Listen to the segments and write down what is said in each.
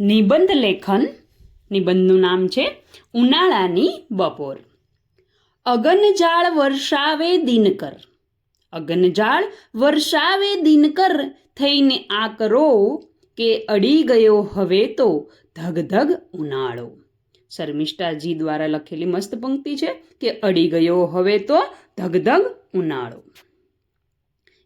નિબંધ લેખન, નિબંધનું નામ છે ઉનાળાની બપોર. અગનજાળ વર્ષાવે દિનકર. અગનજાળ વર્ષાવે દિનકર થઈને આ કરો કે અડી ગયો હવે તો ધગધગ ઉનાળો. શર્મિષ્ઠાજી દ્વારા લખેલી મસ્ત પંક્તિ છે કે અડી ગયો હવે તો ધગધગ ઉનાળો.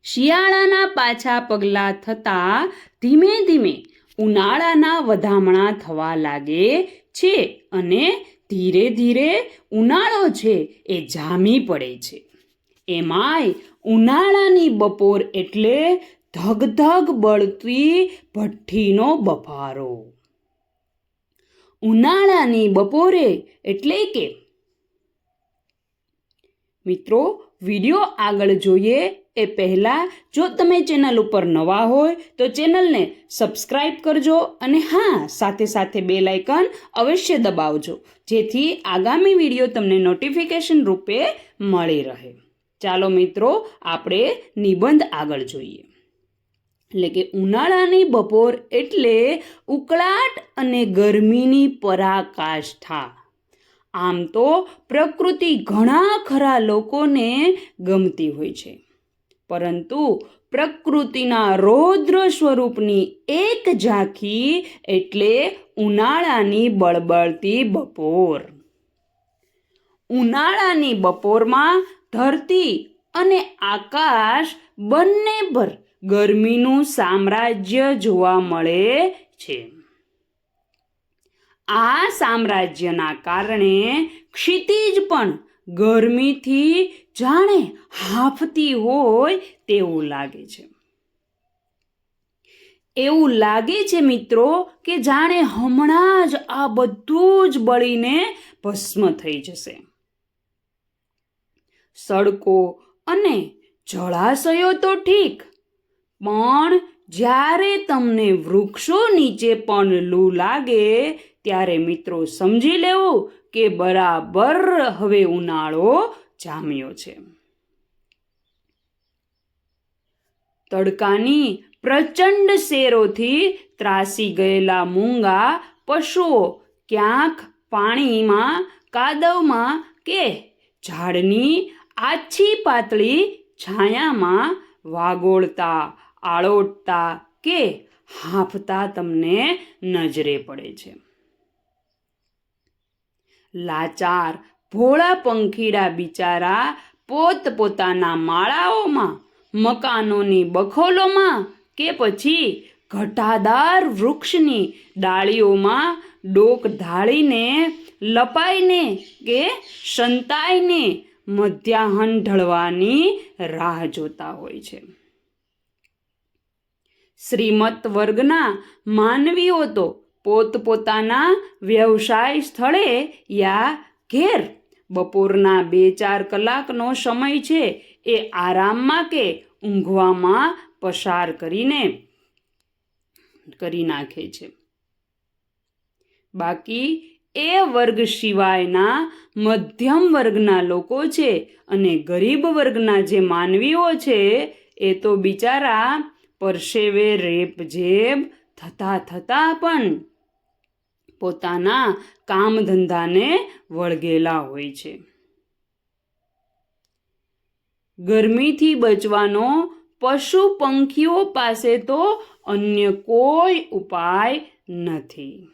શિયાળાના પાછા પગલાં થતાં ધીમે ધીમે ઉનાળાના વધામણા થવા લાગે છે અને ધીરે ધીરે ઉનાળો છે એ જામી પડે છે. એમાંય ઉનાળાની બપોર એટલે ધગધગ બળતી ભઠ્ઠીનો બફારો. ઉનાળાની બપોરે એટલે કે મિત્રો, વીડિયો આગળ જોઈએ એ પહેલાં જો તમે ચેનલ ઉપર નવા હોય, તો ચેનલને સબસ્ક્રાઈબ કરજો અને હા, સાથે સાથે બે લાઇકન અવશ્ય દબાવજો, જેથી આગામી વીડિયો તમને નોટિફિકેશન રૂપે મળી રહે. ચાલો મિત્રો, આપણે નિબંધ આગળ જોઈએ. એટલે કે ઉનાળાની બપોર એટલે ઉકળાટ અને ગરમીની પરાકાષ્ઠા. આમ તો પ્રકૃતિ ઘણા ખરા લોકોને ગમતી હોય છે. પરંતુ પ્રકૃતિના રૌદ્ર સ્વરૂપની એક ઝાંખી એટલે ઉનાળાની બળબળતી બપોર. ઉનાળાની બપોરમાં ધરતી અને આકાશ બંને પર ગરમીનું સામ્રાજ્ય જોવા મળે છે. આ સામ્રાજ્યના કારણે ક્ષિતિજ પણ ગરમીથી જાણે હાંફતી હોય તેવું લાગે છે. એવું લાગે છે મિત્રો કે જાણે હમણાં જ આ બધું જ બળીને ભસ્મ થઈ જશે. સડકો અને જળાશયો તો ઠીક, પણ જ્યારે તમને વૃક્ષો નીચે પણ લૂ લાગે ત્યારે મિત્રો સમજી લેવું કે બરાબર હવે ઉનાળો જામ્યો છે. તડકાની પ્રચંડ શેરોથી ત્રાસી ગયેલા મૂંગા પશુઓ ક્યાંક પાણીમાં, કાદવમાં કે ઝાડની આછી પાતળી છાયામાં વાગોળતા, આળોટતા કે હાંફતા તમને નજરે પડે છે. લાચાર ભોળા પંખીડા બિચારા પોતપોતાના માળાઓમાં, મકાનોની બખોલોમાં કે પછી ઘટાદાર વૃક્ષની ડાળીઓમાં ડોક ઢાળીને, લપાઈને કે સંતાઈને મધ્યાહન ઢળવાની રાહ જોતા હોય છે. શ્રીમત વર્ગના માનવીઓ તો પોતપોતાના વ્યવસાય સ્થળે યા ઘેર બપોરના બે ચાર કલાકનો સમય છે એ આરામમાં કે ઊંઘવામાં પસાર કરીને કરી નાખે છે. બાકી એ વર્ગ સિવાયના મધ્યમ વર્ગના લોકો છે અને ગરીબ વર્ગના જે માનવીઓ છે એ તો બિચારા પરસેવે રેપ જેબ થતા થતા પણ પોતાના કામ ધંધાને વળગેલા હોય છે. ગરમીથી બચવાનો પશુ પંખીઓ પાસે તો અન્ય કોઈ ઉપાય નથી.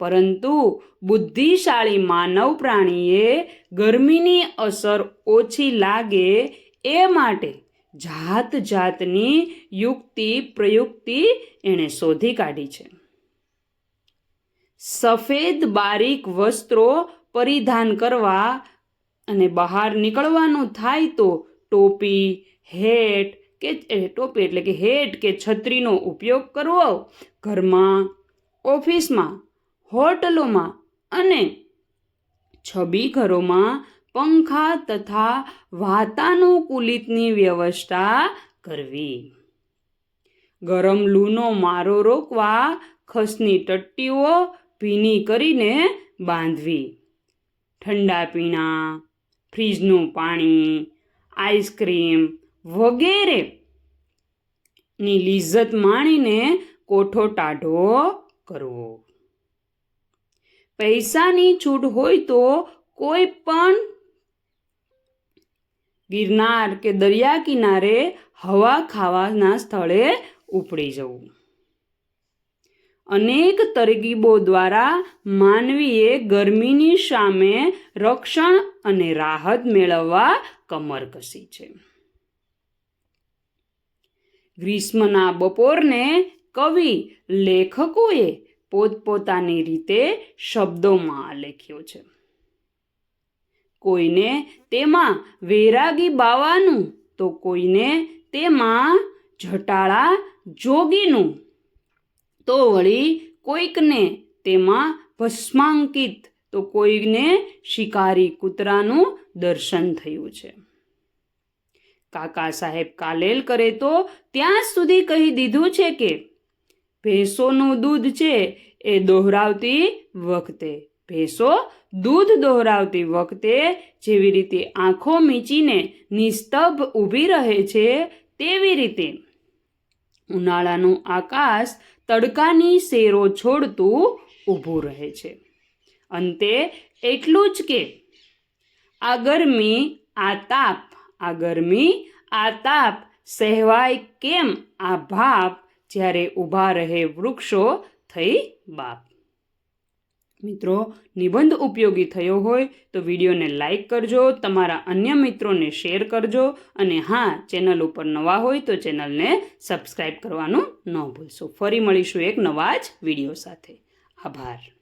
પરંતુ બુદ્ધિશાળી માનવ પ્રાણીએ ગરમીની અસર ઓછી લાગે એ માટે જાત જાતની યુક્તિ પ્રયુક્તિ એણે શોધી કાઢી છે. સફેદ બારીક વસ્ત્રો પરિધાન કરવા અને બહાર નીકળવાનું થાય તો ટોપી, હેટ કે ટોપી એટલે કે હેટ કે છત્રીનો ઉપયોગ કરવો. ઘરમાં, ઓફિસમાં, હોટલોમાં અને છબી ઘરોમાં પંખા તથા વાતાનુકૂલિતની વ્યવસ્થા કરવી. ગરમ લૂનો મારો રોકવા, ખસની ટટ્ટીઓ ભીની કરીને બાંધવી. ઠંડા પીણા, ફ્રીજનું પાણી, આઈસ્ક્રીમ વગેરે. ની લિજ્જત માણીને કોઠો ટાઢો કરવો. પૈસાની છૂટ હોય તો કોઈ પણ ગિરનાર કે દરિયા કિનારે હવા ખાવાના સ્થળે ઉપડી જવું. અનેક તરકીબો દ્વારા માનવીએ ગરમીની સામે રક્ષણ અને રાહત મેળવવા કમર કસી છે. ગ્રીષ્મના બપોરને કવિ લેખકોએ પોતપોતાની રીતે શબ્દોમાં આલેખ્યો છે. કોઈને તેમાં વૈરાગી બાવાનું તો કોઈને તેમાં જટાળા જોગીનું તો વળી કોઈકને તેમાં ભસ્માંકિત, તો કોઈને શિકારી કૂતરાનું દર્શન થયું છે. કાકા સાહેબ કાલેલ કરે તો ત્યાં સુધી કહી દીધું છે કે, ભેંસોનું દૂધ છે એ દોહરાવતી વખતે, ભેંસો દૂધ દોહરાવતી વખતે જેવી રીતે આંખો મીચીને નિસ્તભ ઊભી રહે છે, તેવી રીતે. ઉનાળાનું આકાશ તડકાની શેરો છોડતું ઊભું રહે છે. અંતે એટલું જ કે, આ ગરમી, આ તાપ, આ ગરમી, આ તાપ સહેવાય કેમ આ ભાપ જ્યારે ઊભા રહે વૃક્ષો થઈ બાપ? મિત્રો, નિબંધ ઉપયોગી થયો હોય તો વિડીયોને લાઇક કરજો, તમારા અન્ય મિત્રોને શેર કરજો અને હા, ચેનલ ઉપર નવા હોય તો ચેનલને સબસ્ક્રાઈબ કરવાનું ન ભૂલશો. ફરી મળીશું એક નવા જ વીડિયો સાથે. આભાર.